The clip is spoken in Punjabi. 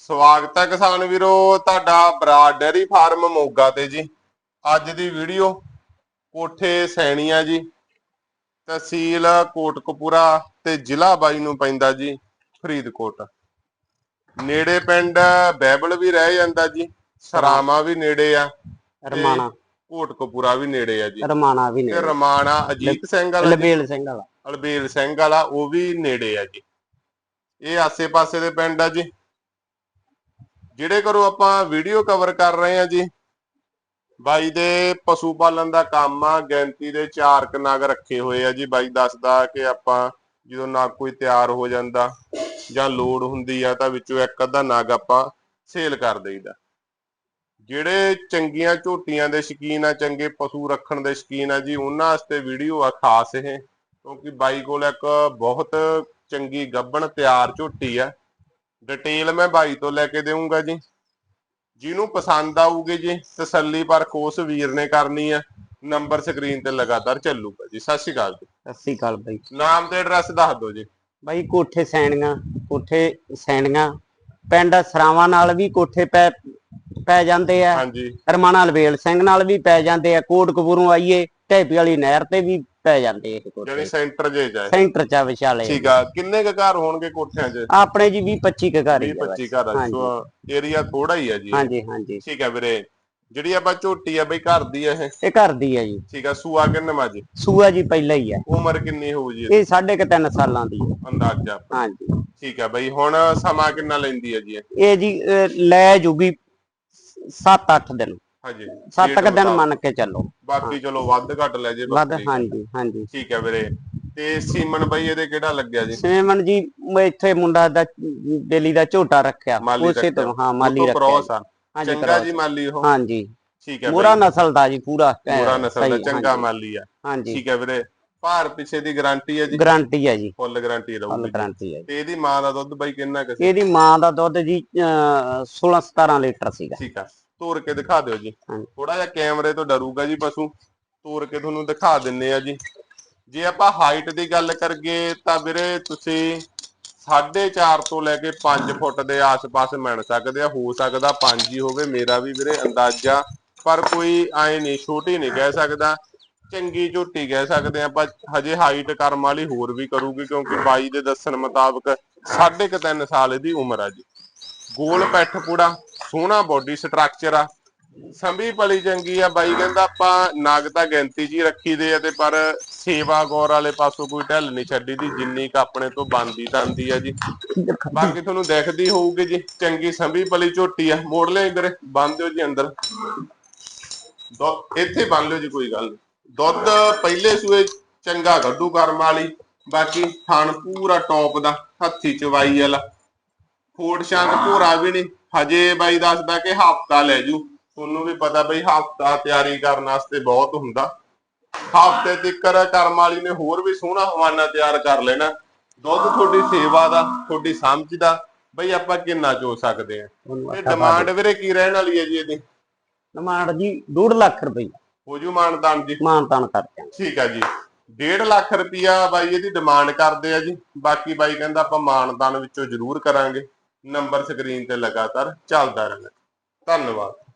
ਸਵਾਗਤ ਹੈ ਕਿਸਾਨ ਵੀਰੋ ਤੁਹਾਡਾ ਬਰਾਡ ਡੈਰੀ ਫਾਰਮ ਮੋਗਾ ਤੇ ਜੀ। ਅੱਜ ਦੀ ਵੀਡੀਓ ਕੋਠੇ ਸੈਣੀਆਂ ਜੀ ਤਹਿਸੀਲ ਕੋਟਕਪੂਰਾ ਤੇ ਜ਼ਿਲ੍ਹਾ ਬਾਈ ਨੂੰ ਪੈਂਦਾ ਜੀ ਫਰੀਦਕੋਟ। ਨੇੜੇ ਪਿੰਡ ਬੈਬਲ ਵੀ ਰਹਿ ਜਾਂਦਾ ਜੀ ਸਰਾਮਾ ਵੀ ਨੇੜੇ ਆ ਰਮਾਣਾ। ਕੋਟਕਪੂਰਾ ਵੀ ਨੇੜੇ ਆ ਜੀ। ਰਮਾਣਾ ਵੀ ਤੇ ਨੇ ਰਮਾਣਾ ਅਜੀਤ ਸਿੰਘ ਵਾਲਾ ਲਬੇਲ ਸਿੰਘ ਵਾਲਾ। ਅਲਬੇਲ ਸਿੰਘ ਵਾਲਾ ਉਹ ਵੀ ਨੇੜੇ ਆ ਜੀ। ਇਹ ਆਸੇ-ਪਾਸੇ ਦੇ ਪਿੰਡ ਆ ਜੀ। ਜਿਹੜੇ ਕਰੋ ਆਪਾਂ ਵੀਡੀਓ ਕਵਰ ਕਰ ਰਹੇ ਆ ਜੀ, ਬਾਈ ਦੇ ਪਸ਼ੂ ਪਾਲਣ ਦਾ ਕੰਮ ਆ, ਗਿਣਤੀ ਦੇ ਚਾਰ ਕੁ ਰੱਖੇ ਹੋਏ ਆ ਜੀ, ਬਾਈ ਦੱਸਦਾ ਕਿ ਆਪਾਂ ਜਦੋਂ ਨਾਗ ਕੋਈ ਤਿਆਰ ਹੋ ਜਾਂਦਾ ਜਾਂ ਲੋਡ ਹੁੰਦੀ ਆ ਤਾਂ ਵਿੱਚੋਂ ਇੱਕ ਅੱਧਾ ਨਾਗ ਆਪਾਂ ਸੇਲ ਕਰ ਦੇਈਦਾ। ਜਿਹੜੇ ਚੰਗੀਆਂ ਝੋਟੀਆਂ ਦੇ ਸ਼ਕੀਨ ਆ, ਚੰਗੇ ਪਸ਼ੂ ਰੱਖਣ ਦੇ ਸ਼ਕੀਨ ਆ ਜੀ, ਉਹਨਾਂ ਵਾਸਤੇ ਵੀਡੀਓ ਆ ਖਾਸ ਇਹ, ਕਿਉਂਕਿ ਬਾਈ ਕੋਲ ਇੱਕ ਬਹੁਤ ਚੰਗੀ ਗੱਬਣ ਤਿਆਰ ਝੋਟੀ ਆ। ਡਿਟੇਲ ਮੈਂ ਬਾਈ ਤੋਂ ਲੈ ਕੇ ਦੇਵਾਂਗਾ ਜੀ। ਜਿਹਨੂੰ ਪਸੰਦ ਆਊਗੀ ਜੀ ਤਸੱਲੀ ਪਰ ਕੋਸ ਵੀਰ ਨੇ ਕਰਨੀ ਆ। ਨੰਬਰ ਸਕਰੀਨ ਤੇ ਲਗਾਤਾਰ ਚੱਲੂਗਾ ਜੀ। ਸਤਿ ਸ਼੍ਰੀ ਅਕਾਲ ਜੀ। ਸਤਿ ਸ੍ਰੀ ਅਕਾਲ ਬਾਈ। ਨਾਮ ਤੇ ਐਡਰੈਸ ਦੱਸ ਦਿਓ ਜੀ। ਬਾਈ ਕੋਠੇ ਸੈਣੀਆਂ ਕੋਠੇ ਸੈਣੀਆਂ। ਪਿੰਡ ਸਰਾਵਾਂ ਨਾਲ ਵੀ ਕੋਠੇ ਪੈ ਪੈ ਜਾਂਦੇ ਆ। ਹਾਂਜੀ। ਰਮਾਣਾ ਲਬੇਲ ਸਿੰਘ ਨਾਲ ਵੀ ਪੈ ਜਾਂਦੇ ਆ। ਕੋਟ ਕਪੂਰੋਂ ਆਈਏ ਢੇਪੀ ਵਾਲੀ ਨਹਿਰ ਤੇ ਵੀ ਪੈ ਜਾਂਦੇ ਇਹ ਜਿਹੜੀ ਕੋਠੇ। ਸੈਂਟਰ ਜੇ ਜਾਏ ਸੈਂਟਰ ਚ ਆ ਵਿਚਾਲੇ ਠੀਕ ਆ ਕਿੰਨੇ ਕੁ ਘਰ ਹੋਣਗੇ ਕੋਠਿਆਂ 'ਚ? ਆਪਣੇ ਜੀ 20 25 ਕੁ ਘਰ ਹੀ 20 ਆ 25 ਘਰ ਆ ਹਾਂਜੀ। ਸੋ ਏਰੀਆ ਥੋੜਾ ਹੀ ਆ ਜੀ ਹਾਂਜੀ ਹਾਂਜੀ। ਠੀਕ ਆ ਵੀਰੇ। ਜਿਹੜੀ ਆਪਾਂ ਝੋਟੀ ਆ ਬਈ ਘਰ ਦੀ ਆ ਇਹ? ਇਹ ਘਰ ਦੀ ਆ ਜੀ। ਠੀਕ ਆ ਸੂਆ ਕਿੰਨੇ ਮਾਜੀ ਸੂਆ ਜੀ ਪਹਿਲਾਂ ਹੀ ਆ। ਉਮਰ ਕਿੰਨੀ ਹੋਊ ਜੀ ਇਹ ਸਾਢੇ ਕੁ ਤਿੰਨ ਸਾਲਾਂ ਦੀ ਆ। ਅੰਦਾਜ਼ਾ। ਹਾਂਜੀ। ਠੀਕ ਹੈ ਬਈ ਹੁਣ ਸਮਾਂ ਕਿੰਨਾ ਲੈਂਦੀ ਹੈ ਜੀ ਇਹ? ਇਹ ਜੀ ਅਹ, ਲੈ ਜੂਗੀ 7-8 ਦਿਨ। ਹਾਂਜੀ। 7 ਡੇਟ ਕੁ ਦਿਨ। ਮੰਨ ਕੇ ਚੱਲੋ। ਬਾਕੀ ਚਲੋ ਵੱਧ ਘੱਟ ਲੈ ਜੇ ਵੱਧ। ਹਾਂਜੀ ਹਾਂਜੀ। ਠੀਕ ਹੈ ਵੀਰੇ। ਤੇ ਸੀਮਨ ਬਈ ਇਹਦੇ ਕਿਹੜਾ ਲੱਗਿਆ ਜੀ? ਸਿਮਨ ਜੀ ਮੈਂ ਇੱਥੇ ਮੁੰਡਾ ਦਾ ਬੇਲੀ ਦਾ ਝੋਟਾ ਰੱਖਿਆ। ਉਸੇ ਤੋਂ ਹਾਂ ਮਾਲੀ ਰੱਖਿਆ। ਹਾਂਜੀ ਚੰਗਾ। ਜੀ ਮਾਲੀ ਉਹ। ਹਾਂਜੀ। ਠੀਕ ਹੈ ਮੋਰਾ ਨਸਲ ਦਾ ਜੀ ਪੂਰਾ ਪੂਰਾ ਨਸਲ ਦਾ ਚੰਗਾ ਮਾਲੀ ਆ। ਹਾਂਜੀ। ਠੀਕ ਹੈ ਵੀਰੇ। ਭਾਰ ਪਿੱਛੇ ਦੀ ਗਾਰੰਟੀ ਹੈ ਜੀ? ਗਾਰੰਟੀ ਹੈ ਜੀ। ਫੁੱਲ ਗਾਰੰਟੀ ਫੁੱਲ ਰਹੂਗੀ ਗਾਰੰਟੀ ਹੈ। ਤੇ ਇਹਦੀ ਮਾਂ ਦਾ ਦੁੱਧ ਬਈ ਕਿੰਨਾ ਕੁ ਇਹਦੀ ਮਾਂ ਦਾ ਦੁੱਧ ਜੀ 16 17 ਲੀਟਰ ਸੀਗਾ। ਠੀਕ ਆ। ਤੋੜ ਕੇ ਦਿਖਾ ਦਿਓ ਜੀ। ਥੋੜਾ ਜਿਹਾ ਕੈਮਰੇ ਤੋਂ ਡਰੂਗਾ ਜੀ ਪਸ਼ੂ। ਤੋੜ ਕੇ ਤੁਹਾਨੂੰ ਦਿਖਾ ਦਿੰਨੇ ਆ ਜੀ। ਜੇ ਆਪਾਂ ਹਾਈਟ ਦੀ ਗੱਲ ਕਰੀਏ ਤਾਂ ਵੀਰੇ ਤੁਸੀਂ 4.5 ਤੋਂ ਲੈ ਕੇ 5 ਫੁੱਟ ਦੇ ਆਸ-ਪਾਸ ਮਿਲ ਸਕਦੇ ਆ। ਹੋ ਸਕਦਾ 5 ਹੀ ਹੋਵੇ ਮੇਰਾ ਵੀ ਵੀਰੇ ਅੰਦਾਜ਼ਾ। ਪਰ ਕੋਈ ਐ ਨਹੀਂ ਛੋਟੀ ਨਹੀਂ ਕਹਿ ਸਕਦਾ। ਚੰਗੀ ਝੋਟੀ ਕਹਿ ਸਕਦੇ ਆ ਆਪਾਂ। ਹਜੇ ਹਾਈਟ ਕਰਮ ਵਾਲੀ ਹੋਰ ਵੀ ਕਰੂਗੀ ਕਿਉਂਕਿ ਬਾਈ ਦੇ ਦੱਸਣ ਮੁਤਾਬਕ ਸਾਢੇ ਕੁ ਤਿੰਨ ਸਾਲ ਇਹਦੀ ਉਮਰ ਆ ਜੀ। ਗੋਲ ਪੈਠ ਪੂੜਾ। ਸੋਹਣਾ ਬੋਡੀ ਸਟਰਕਚਰ ਆ। ਸੰਭੀ ਪਲੀ ਚੰਗੀ ਆ ਬਾਈ, ਕਹਿੰਦਾ ਆਪਾਂ ਨਾਗ ਤਾਂ ਗਿਣਤੀ ਜੀ ਰੱਖੀ ਦੇ ਆ ਤੇ ਪਰ ਸੇਵਾ ਗੌਰ ਵਾਲੇ ਪਾਸੋਂ ਕੋਈ ਢਿੱਲ ਨਹੀਂ ਛੱਡੀ ਦੀ ਜਿੰਨੀ ਕ ਆਪਣੇ ਤੋਂ ਬੰਦੀ ਤੰਦੀ ਆ ਜੀ। ਬਾਕੀ ਤੁਹਾਨੂੰ ਦੇਖਦੀ ਹੋਊਗੀ ਜੀ, ਚੰਗੀ ਸੰਭੀ ਪਲੀ ਝੋਟੀ ਆ। ਮੋੜ ਲਿਆ ਇਧਰ ਬੰਨ ਦਿਓ ਜੀ ਅੰਦਰ। ਦੁੱਧ, ਇੱਥੇ ਬੰਨ ਲਿਓ ਜੀ, ਕੋਈ ਗੱਲ ਨੀ ਦੁੱਧ ਪਹਿਲੇ ਸੂਏ ਚੰਗਾ ਗੱਡੂ ਕਰਮ ਵਾਲੀ, ਬਾਕੀ ਥਣ ਪੂਰਾ ਟੌਪ ਦਾ, ਹੱਥੀ ਚਵਾਈ ਵਾਲਾ। ਫੋੜ ਸ਼ਾਂਤ ਭੋਰਾ ਵੀ ਨਹੀਂ। ਹਜੇ ਬਾਈ ਦੱਸਦਾ ਕਿ ਹਫਤਾ ਲੈ ਜੂ। ਤੁਹਾਨੂੰ ਵੀ ਪਤਾ ਬਈ ਹਫਤਾ ਤਿਆਰੀ ਕਰਨ ਵਾਸਤੇ ਬਹੁਤ ਹੁੰਦਾ। ਹਫ਼ਤੇ ਤਿੱਕਰ ਕਰਮ ਵਾਲੀ ਨੇ ਹੋਰ ਵੀ ਸੋਹਣਾ ਹਵਾਨਾ ਤਿਆਰ ਕਰ ਲੈਣਾ। ਦੁੱਧ ਤੁਹਾਡੀ ਸੇਵਾ ਦਾ ਤੁਹਾਡੀ ਸਮਝ ਦਾ ਬਈ ਆਪਾਂ ਕਿੰਨਾ ਚੋ ਸਕਦੇ ਆ। ਇਹ ਡਿਮਾਂਡ ਵੀਰੇ ਕੀ ਰਹਿਣ ਵਾਲੀ ਹੈ ਜੀ ਇਹਦੀ? ਡਿਮਾਂਡ ਜੀ 2 ਲੱਖ ਰੁਪਏ। ਹੋ ਜੂ ਮਾਨਦਾਨ ਜੀ। ਮਾਨ ਤਾਨ ਕਰਦੇ ਆ ਠੀਕ ਆ ਜੀ। 1.5 ਲੱਖ ਰੁਪਿਆ ਬਾਈ ਇਹਦੀ ਡਿਮਾਂਡ ਕਰਦੇ ਆ ਜੀ। ਬਾਕੀ ਬਾਈ ਕਹਿੰਦਾ ਆਪਾਂ ਮਾਨਦਾਨ ਵਿੱਚੋਂ ਜ਼ਰੂਰ ਕਰਾਂਗੇ। ਨੰਬਰ ਸਕਰੀਨ ਤੇ ਲਗਾਤਾਰ ਚੱਲਦਾ ਰਹਿਣਾ। ਧੰਨਵਾਦ।